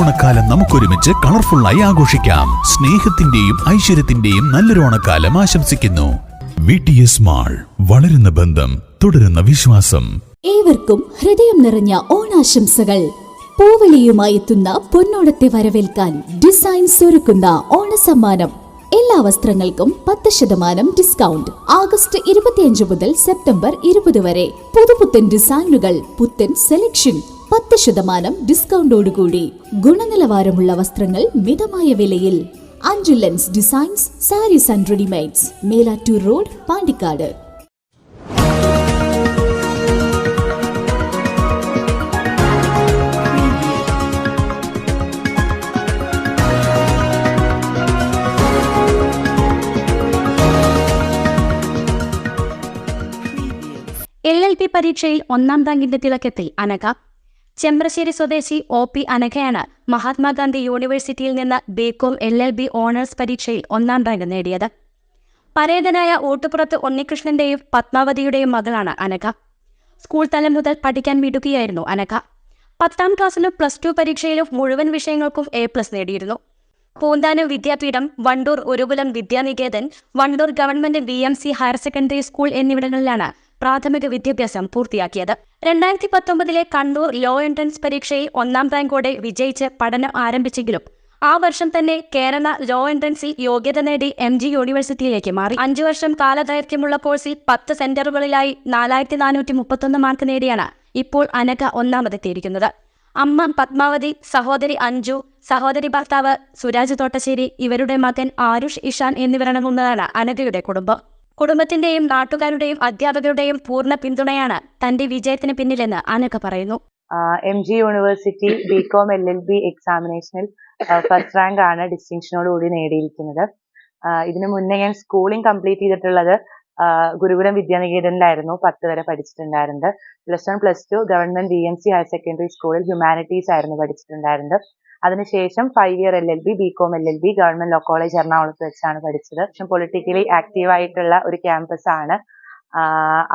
ഓണക്കാലം നമുക്കൊരുമിച്ച് കളർഫുള്ളായി ആഘോഷിക്കാം. സ്നേഹത്തിന്റെയും ഐശ്വര്യത്തിന്റെയും നല്ലൊരു ഓണക്കാലം ആശംസിക്കുന്നു. മാൾ വളരുന്ന ബന്ധം തുടരുന്ന വിശ്വാസം. ഏവർക്കും ഹൃദയം നിറഞ്ഞ ഓണാശംസകൾ. പൂവിളിയുമായി എത്തുന്ന പൊന്നോണത്തെ വരവേൽക്കാൻ ഡിസൈൻസ് ഒരുക്കുന്ന ഓണസമ്മാനം. എല്ലാ വസ്ത്രങ്ങൾക്കും പത്ത് ശതമാനം ഡിസ്കൗണ്ട്. ആഗസ്റ്റ് ഇരുപത്തിയഞ്ച് മുതൽ സെപ്റ്റംബർ ഇരുപത് വരെ. പുതുപുത്തൻ ഡിസൈനുകൾ പുത്തൻ സെലക്ഷൻ പത്ത് ശതമാനം ഡിസ്കൗണ്ടോടുകൂടി ഗുണനിലവാരമുള്ള വസ്ത്രങ്ങൾ മിതമായ വിലയിൽ അഞ്ചു lens designs sarees and readymades Melattur road Pandikkad. L L B പരീക്ഷയിൽ ഒന്നാം റാങ്കിന്റെ തിളക്കത്തിൽ അനഘ ചെമ്പ്രശ്ശേരി സ്വദേശി ഒ പി അനഘയാണ് മഹാത്മാഗാന്ധി യൂണിവേഴ്സിറ്റിയിൽ നിന്ന് BCom L L B honours പരീക്ഷയിൽ ഒന്നാം റാങ്ക് നേടിയത്. പരേതനായ ഓട്ടുപുറത്ത് ഉണ്ണികൃഷ്ണന്റെയും പത്മാവതിയുടെയും മകളാണ് അനഘ. സ്കൂൾ തലം മുതൽ പഠിക്കാൻ വിടുകയായിരുന്നു അനഘ. പത്താം ക്ലാസ്സിലും പ്ലസ് ടു പരീക്ഷയിലും മുഴുവൻ വിഷയങ്ങൾക്കും എ പ്ലസ് നേടിയിരുന്നു. Poonthanam Vidyapeetham Wandoor ഒരുകുലം Vidyanikethan Wandoor government V M C higher secondary school എന്നിവിടങ്ങളിലാണ് പ്രാഥമിക വിദ്യാഭ്യാസം പൂർത്തിയാക്കിയത്. രണ്ടായിരത്തി പത്തൊമ്പതിലെ കണ്ണൂർ ലോ എൻട്രൻസ് പരീക്ഷയിൽ ഒന്നാം റാങ്കോടെ വിജയിച്ച് പഠനം ആരംഭിച്ചെങ്കിലും ആ വർഷം തന്നെ കേരള ലോ എൻട്രൻസിൽ യോഗ്യത നേടി എം ജി യൂണിവേഴ്സിറ്റിയിലേക്ക് മാറി. അഞ്ചു വർഷം കാലദൈർഘ്യമുള്ള കോഴ്സിൽ പത്ത് സെന്ററുകളിലായി നാലായിരത്തി നാനൂറ്റി മുപ്പത്തൊന്ന് മാർക്ക് നേടിയാണ് ഇപ്പോൾ അനക ഒന്നാമതെത്തിയിരിക്കുന്നത് അമ്മ പത്മാവതി സഹോദരി അഞ്ജു സഹോദരി ഭർത്താവ് സുരാജ് തോട്ടശ്ശേരി ഇവരുടെ മകൻ ആരുഷ് ഇഷാൻ എന്നിവരടങ്ങുന്നതാണ് അനകയുടെ കുടുംബം. കുടുംബത്തിന്റെയും നാട്ടുകാരുടെയും അധ്യാപകരുടെയും പൂർണ പിന്തുണയാണ് തന്റെ വിജയത്തിന് പിന്നിലെന്ന് അനക പറയുന്നു. M G university B Com L L B എക്സാമിനേഷനിൽ first rank ആണ് ഡിസ്റ്റിങ്ഷനോട് കൂടി നേടിയിരിക്കുന്നത്. ഇതിനു മുന്നേ ഞാൻ സ്കൂളിംഗ് കംപ്ലീറ്റ് ചെയ്തിട്ടുള്ളത് ഗുരുകുലം വിദ്യാനികേതനിലായിരുന്നു പത്ത് വരെ പഠിച്ചിട്ടുണ്ടായിരുന്നത്. Plus one plus two government V M C higher secondary സ്കൂളിൽ ഹ്യൂമാനിറ്റീസ് ആയിരുന്നു പഠിച്ചിട്ടുണ്ടായിരുന്നത്. അതിനുശേഷം five year L L B B L L B government law college എറണാകുളത്ത് വെച്ചാണ് പഠിച്ചത്. പക്ഷെ പൊളിറ്റിക്കലി ആക്റ്റീവ് ആയിട്ടുള്ള ഒരു ക്യാമ്പസ് ആണ്.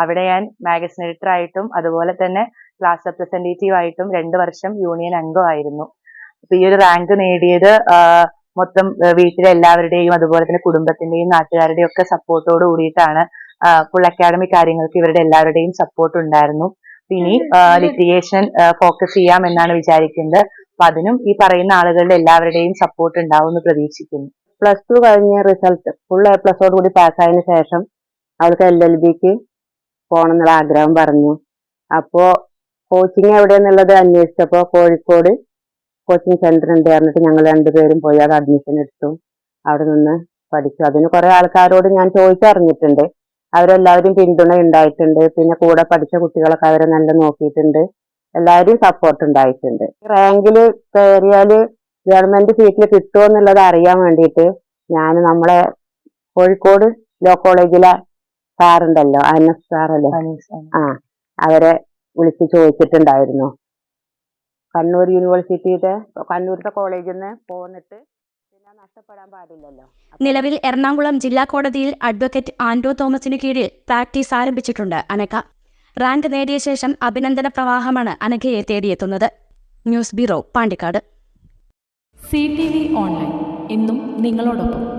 അവിടെ ഞാൻ മാഗസിൻ എഡിറ്റർ ആയിട്ടും അതുപോലെ തന്നെ ക്ലാസ് റെപ്രസെന്റേറ്റീവ് ആയിട്ടും രണ്ട് വർഷം യൂണിയൻ അംഗമായിരുന്നു അപ്പൊ ഈ ഒരു റാങ്ക് നേടിയത് മൊത്തം വീട്ടിലെ എല്ലാവരുടെയും അതുപോലെ തന്നെ കുടുംബത്തിന്റെയും നാട്ടുകാരുടെയും ഒക്കെ സപ്പോർട്ടോട് കൂടിയിട്ടാണ് ഫുൾ അക്കാഡമി കാര്യങ്ങൾക്ക് ഇവരുടെ എല്ലാവരുടെയും സപ്പോർട്ട് ഉണ്ടായിരുന്നു. ഇനി ലിറ്റിഗേഷൻ ഫോക്കസ് ചെയ്യാം എന്നാണ് വിചാരിക്കുന്നത്. അപ്പൊ അതിനും ഈ പറയുന്ന ആളുകളുടെ എല്ലാവരുടെയും സപ്പോർട്ട് ഉണ്ടാവും എന്ന് പ്രതീക്ഷിക്കുന്നു. പ്ലസ് ടു കഴിഞ്ഞ റിസൾട്ട് ഫുൾ എ പ്ലസോട് കൂടി പാസ്സായതിനു ശേഷം അവൾക്ക് എൽ എൽ ബിക്ക് പോകണം എന്നുള്ള ആഗ്രഹം പറഞ്ഞു. അപ്പോ കോച്ചിങ് എവിടെയെന്നുള്ളത് അന്വേഷിച്ചപ്പോ കോഴിക്കോട് കോച്ചിങ് സെന്റർ ഉണ്ട് പറഞ്ഞിട്ട് ഞങ്ങൾ രണ്ടുപേരും പോയി അത് അഡ്മിഷൻ എടുത്തു. അവിടെ നിന്ന് പഠിച്ചു. അതിന് കുറെ ആൾക്കാരോട് ഞാൻ ചോദിച്ചറിഞ്ഞിട്ടുണ്ട്. അവരെല്ലാവരും പിന്തുണ ഉണ്ടായിട്ടുണ്ട് പിന്നെ കൂടെ പഠിച്ച കുട്ടികളൊക്കെ അവരെ നല്ല നോക്കിയിട്ടുണ്ട്. എല്ലാവരും സപ്പോർട്ട് ഉണ്ടായിട്ടുണ്ട്. റാങ്കിൽ കയറിയാൽ ഗവൺമെന്റ് സീറ്റിൽ കിട്ടുമോ എന്നുള്ളത് അറിയാൻ വേണ്ടിയിട്ട് ഞാൻ നമ്മളെ കോഴിക്കോട് ലോ കോളേജിലെ സാറുണ്ടല്ലോ അനസ് സാറല്ലേ ആ അവരെ വിളിച്ച് ചോദിച്ചിട്ടുണ്ടായിരുന്നു. കണ്ണൂർ യൂണിവേഴ്സിറ്റിയുടെ കണ്ണൂരത്തെ കോളേജിൽ നിന്ന് പോന്നിട്ട് പിന്നെ നഷ്ടപ്പെടാൻ പാടില്ലല്ലോ. നിലവിൽ എറണാകുളം ജില്ലാ കോടതിയിൽ അഡ്വക്കേറ്റ് ആൻഡോ തോമസിന് കീഴിൽ പ്രാക്ടീസ് ആരംഭിച്ചിട്ടുണ്ട്. അനഘ റാങ്ക് നേടിയ ശേഷം അഭിനന്ദന പ്രവാഹമാണ് അനഘയെ തേടിയെത്തുന്നത്. News bureau Pandikkad. C T V online. ഇന്നും നിങ്ങളോടൊപ്പം.